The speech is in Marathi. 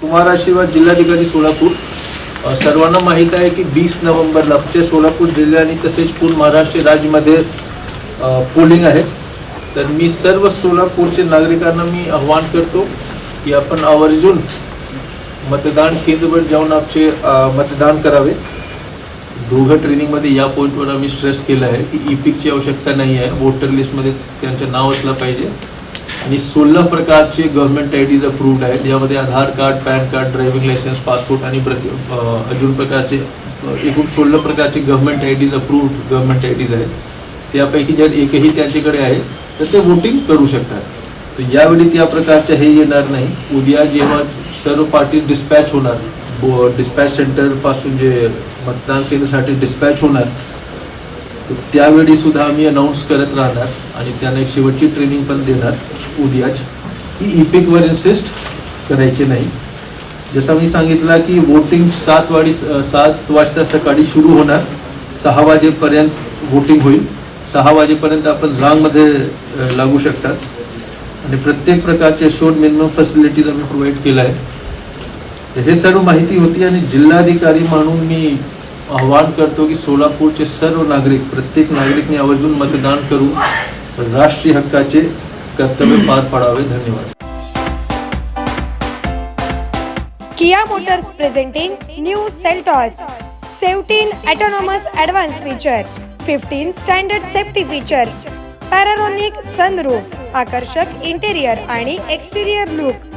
कुमार आशीर्वाद जिल्हाधिकारी सोलापूर. सर्वांना माहीत आहे की वीस नोव्हेंबरला आमच्या सोलापूर जिल्हा आणि तसेच पूर्ण महाराष्ट्र राज्यामध्ये पोलिंग आहे. तर मी सर्व सोलापूरचे नागरिकांना मी आव्हान करतो की आपण आवर्जून मतदान केंद्रवर जाऊन आपचे मतदान करावे. दोघं ट्रेनिंगमध्ये या पॉईंटवर आम्ही स्ट्रेस केलं आहे की ई पीकची आवश्यकता नाही आहे. वोटर लिस्टमध्ये त्यांचं नाव असलं पाहिजे. आणि सोळा प्रकारचे गव्हर्नमेंट आय डीज अप्रूव्ड आहेत. यामध्ये Aadhaar card PAN card driving licence passport आणि प्रति अजून प्रकारचे एकूण सोळा प्रकारचे government IDs approved government IDs आहेत. त्यापैकी जर एकही त्यांच्याकडे आहे तर ते वोटिंग करू शकतात. तर यावेळी त्या प्रकारचे हे येणार नाही. उद्या जेव्हा सर्व पार्टी डिस्पॅच होणार डिस्पॅच सेंटरपासून जे मतदान केंद्रासाठी डिस्पॅच होणार तर त्यावेळी सुद्धा आम्ही अनाऊन्स करत राहणार आणि त्यांना एक शेवटची ट्रेनिंग पण देणार उद्याच. की इपिक पीकवर इन्सिस्ट करायचे नाही. जसं मी सांगितलं की वोटिंग सात वाडी सात वाजता सकाळी सुरू होणार. सहा वाजेपर्यंत वोटिंग होईल. सहा वाजेपर्यंत आपण रांगमध्ये लागू शकतात. आणि प्रत्येक प्रकारचे शोध मिनिमम फॅसिलिटीज आम्ही प्रोव्हाइड केलं आहे हे सर्व माहिती होती आणि जिल्हाधिकारी म्हणून मी आवाहन करतो की सोलापूरचे सर्व नागरिक प्रत्येक नागरिकने आवर्जून मतदान करून राष्ट्रीय हक्काचे कर्तव्य पार पाडावे. धन्यवाद. Kia motors presenting new Seltos 17 autonomous advanced feature, 15 standard safety features, panoramic sunroof आकर्षक इंटेरियर आणि एक्सटेरियर लुक.